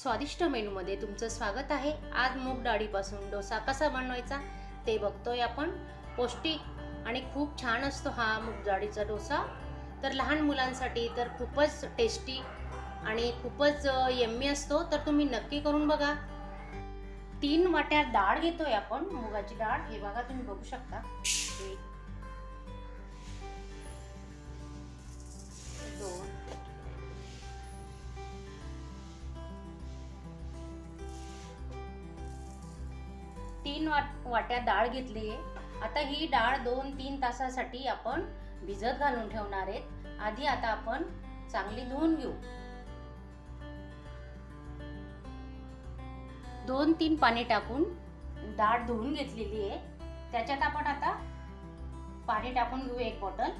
स्वादिष्ट मेनूमध्ये तुमचं स्वागत आहे. आज मूग डाळीपासून डोसा कसा बनवायचा ते बघतोय आपण. पौष्टिक आणि खूप छान असतो हा मूग डाळीचा डोसा. तर लहान मुलांसाठी तर खूपच टेस्टी आणि खूपच यम्मी असतो. तर तुम्ही नक्की करून बघा. तीन वाट्या डाळ घेतोय आपण मुगाची डाळ. हे बघा तुम्ही बघू शकता. तीन वाट वाट्या डाळ घेतली आहे. आता ही डाळ दोन तीन तासासाठी आपण भिजत घालून ठेवणार आहेत. आधी आता आपण चांगली धुवून घेऊ. दोन तीन पाणी टाकून डाळ धुवून घेतलेली आहे. त्याच्यात आपण आता पाणी टाकून घेऊ एक बॉटल.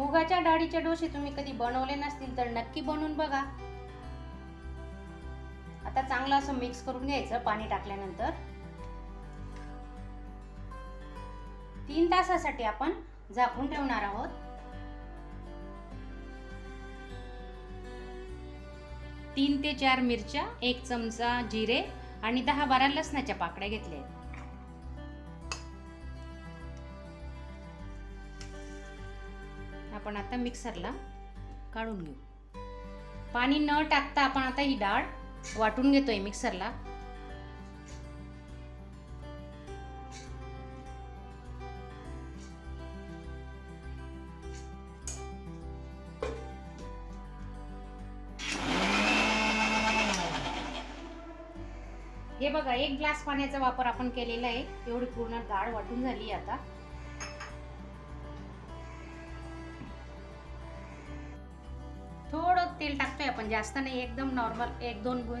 मुगाच्या डाळीचे डोसे तुम्ही कधी बनवले नसतील तर नक्की बनवून बघा. आता चांगलं असं मिक्स करून घ्यायचं पाणी टाकल्यानंतर. तीन तासासाठी आपण झाकून ठेवणार आहोत. तीन ते चार मिरच्या एक चमचा जिरे आणि दहा बारा लसणाच्या पाकड्या घेतल्या आपण आता मिक्सरला काढून घेऊ. पाणी न टाकता आपण आता ही डाळ वाटून घेतोय मिक्सरला. हे बघा एक ग्लास पाण्याचा वापर आपण केलेला आहे. एवढी पूर्ण डाळ वाटून झाली आता. तेल टाकतोय आपण. जास्त नाही एकदम नॉर्मल एक दोन गुण.